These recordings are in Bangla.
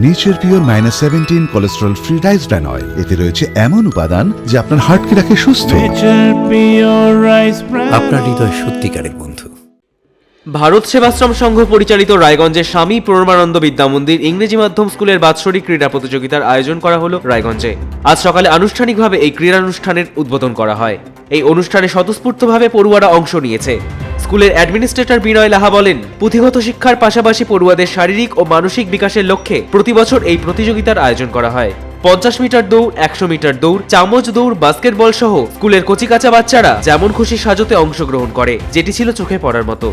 Nature pure minus seventeen cholesterol free rice bran oil এতে রয়েছে এমন উপাদান যা আপনার হার্টকে রাখে সুস্থ. আপনার হৃদয় সত্যিকারের বন্ধু। ভারত সেবাশ্রম সংঘ পরিচালিত রায়গঞ্জের স্বামী পরমানন্দ বিদ্যা মন্দির ইংরেজি মাধ্যম স্কুলের বাৎসরিক ক্রীড়া প্রতিযোগিতার আয়োজন করা হলো রায়গঞ্জে। আজ সকালে আনুষ্ঠানিকভাবে এই ক্রীড়ানুষ্ঠানের উদ্বোধন করা হয়। এই অনুষ্ঠানে স্বতঃস্ফূর্তভাবে পড়ুয়ারা অংশ নিয়েছে। স্কুলের অ্যাডমিনিস্ট্রেটর বিনয় লাহা বলেন, পুঁথিগত শিক্ষার পাশাপাশি পড়ুয়াদের শারীরিক ও মানসিক বিকাশের লক্ষ্যে প্রতি বছর এই প্রতিযোগিতার আয়োজন করা হয়। পঞ্চাশ মিটার দৌড়, একশো মিটার দৌড়, চামচ দৌড়, বাস্কেটবল সহ স্কুলের কচিকাচা বাচ্চারা যেমন খুশি সাজতে অংশগ্রহণ করে, যেটি ছিল চোখে পড়ার মতো।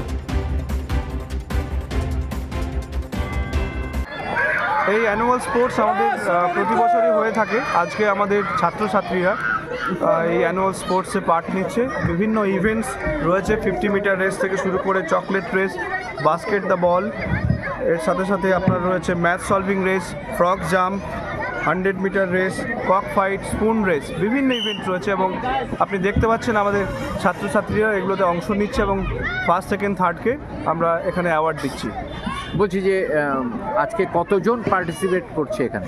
এই অ্যানুয়াল স্পোর্টস আমাদের প্রতি বছরই হয়ে থাকে। আজকে আমাদের ছাত্রছাত্রীরা এই অ্যানুয়াল স্পোর্টসে পার্ট নিচ্ছে। বিভিন্ন ইভেন্টস রয়েছে, ফিফটি মিটার রেস থেকে শুরু করে chocolate race, basket the ball. এর সাথে সাথে আপনার রয়েছে math solving race, frog jump hundred metre race cock fight spoon race বিভিন্ন ইভেন্ট রয়েছে এবং আপনি দেখতে পাচ্ছেন আমাদের ছাত্রছাত্রীরা এগুলোতে অংশ নিচ্ছে এবং ফার্স্ট সেকেন্ড থার্ডকে আমরা এখানে অ্যাওয়ার্ড দিচ্ছি। বলছি যে আজকে কতজন পার্টিসিপেট করছে এখানে?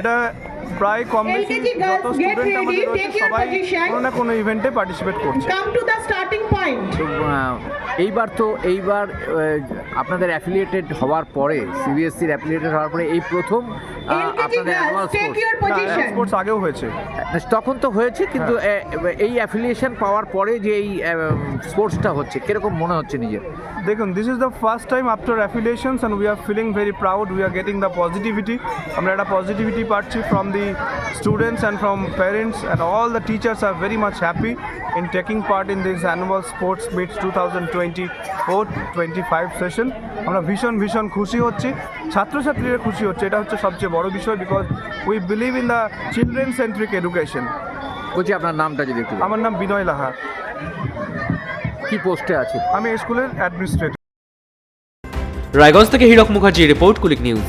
এটা প্রায় কম বেশি যত স্টুডেন্ট আমাদের রয়েছে take সবাই কোনো না কোনো ইভেন্টে পার্টিসিপেট করছে। Come to the starting point. তো আহ, এইবার তো এইবার আপনাদের অ্যাফিলিয়েটেড হওয়ার পরে সিবিএসসির অ্যাফিলিয়েটেড হওয়ার পরে এই প্রথম আপনাদের অ্যানুয়াল. স্পোর্টস আগেও হয়েছে। তখন তো হয়েছে কিন্তু হ্যাঁ। এই অ্যাফিলিয়েশন পাওয়ার পরে যে এই স্পোর্টসটা হচ্ছে কীরকম মনে হচ্ছে নিজের? দেখুন this is the first time after affiliations and we are feeling very proud we are getting the positivity আমরা একটা পজিটিভিটি পাচ্ছি from the students and from parents and all the teachers are very much happy in taking part in this annual sports meets two thousand twenty four twenty five session আমরা ভীষণ ভীষণ খুশি হচ্ছি। ছাত্রছাত্রীরা খুশি হচ্ছে। এটা হচ্ছে সবচেয়ে বড় বিষয় because we believe in the children centric education বলছি আপনার নামটা যদি একটু। আমার নাম বিনয় লাহা। কি পোস্টে আছে? আমি স্কুলের অ্যাডমিনিস্ট্রেটর রায়গঞ্জ থেকে হীরক মুখার্জি রিপোর্ট কুলিক নিউজ।